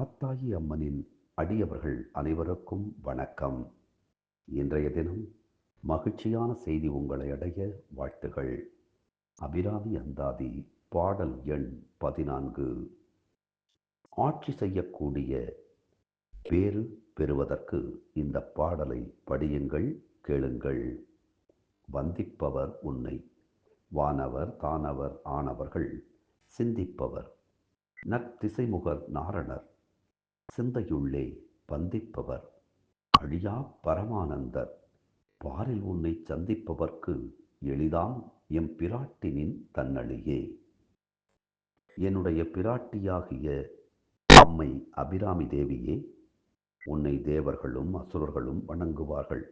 காத்தாயி அம்மனின் அடியவர்கள் அனைவருக்கும் வணக்கம். இன்றைய தினம் மகிழ்ச்சியான செய்தி உங்களை அடைய வாழ்த்துகள். அபிராமி அந்தாதி பாடல் எண் பதினான்கு. ஆட்சி செய்யக்கூடிய பேறு பெறுவதற்கு இந்த பாடலை படியுங்கள் கேளுங்கள். வந்திப்பவர் உன்னை. வானவர் தானவர் ஆனவர்கள் சிந்திப்பவர். நற்திசைமுகர் நாரணர் சிந்தையுள்ளே பந்திப்பவர். அழியா பரமானந்தர். பாரில் உன்னை சந்திப்பவர்க்கு எளிதாம் எம் பிராட்டினின் தன்னழியே. என்னுடைய பிராட்டியாகிய அம்மை அபிராமி தேவியே உன்னை தேவர்களும் அசுரர்களும் வணங்குவார்கள்.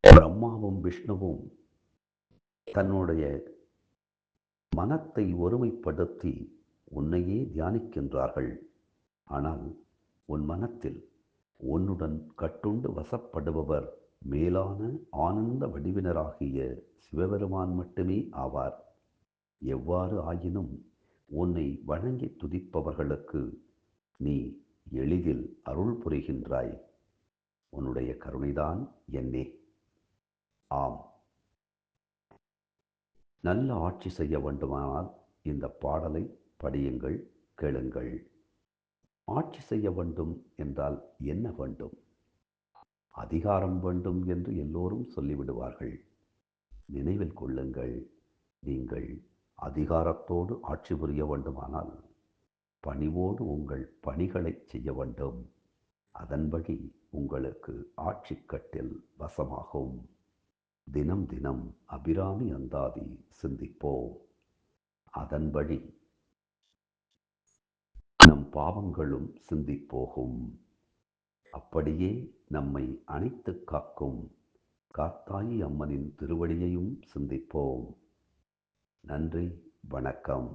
பிரம்மாவும் விஷ்ணுவும் தன்னுடைய மனத்தை ஒருமைப்படுத்தி உன்னையே தியானிக்கின்றார்கள். ஆனால் உன் மனத்தில் உன்னுடன் கட்டுண்டு வசப்படுபவர் மேலான ஆனந்த வடிவினராகிய சிவபெருமான் மட்டுமே ஆவார். எவ்வாறு ஆயினும் உன்னை வணங்கி துதிப்பவர்களுக்கு நீ எளிதில் அருள் புரிகின்றாய். உன்னுடைய கருணைதான் என்னே. ஆம். நல்ல ஆட்சி செய்ய வேண்டுமானால் இந்த பாடலை படியுங்கள் கேளுங்கள். ஆட்சி செய்ய வேண்டும் என்றால் என்ன வேண்டும்? அதிகாரம் வேண்டும் என்று எல்லோரும் சொல்லிவிடுவார்கள். நினைவில் கொள்ளுங்கள் நீங்கள் அதிகாரத்தோடு ஆட்சி புரிய வேண்டுமானால் பணிவோடு உங்கள் பணிகளை செய்ய வேண்டும். அதன்படி உங்களுக்கு ஆட்சி கட்டில் வசமாகும். தினம் தினம் அபிராமி அந்தாதி சிந்திப்போம். அதன்படி பாவங்களும் பாவங்களும் சிந்திப்போகும். அப்படியே நம்மை அணைத்து காக்கும் காத்தாயி அம்மனின் திருவடியையும் சிந்திப்போம். நன்றி வணக்கம்.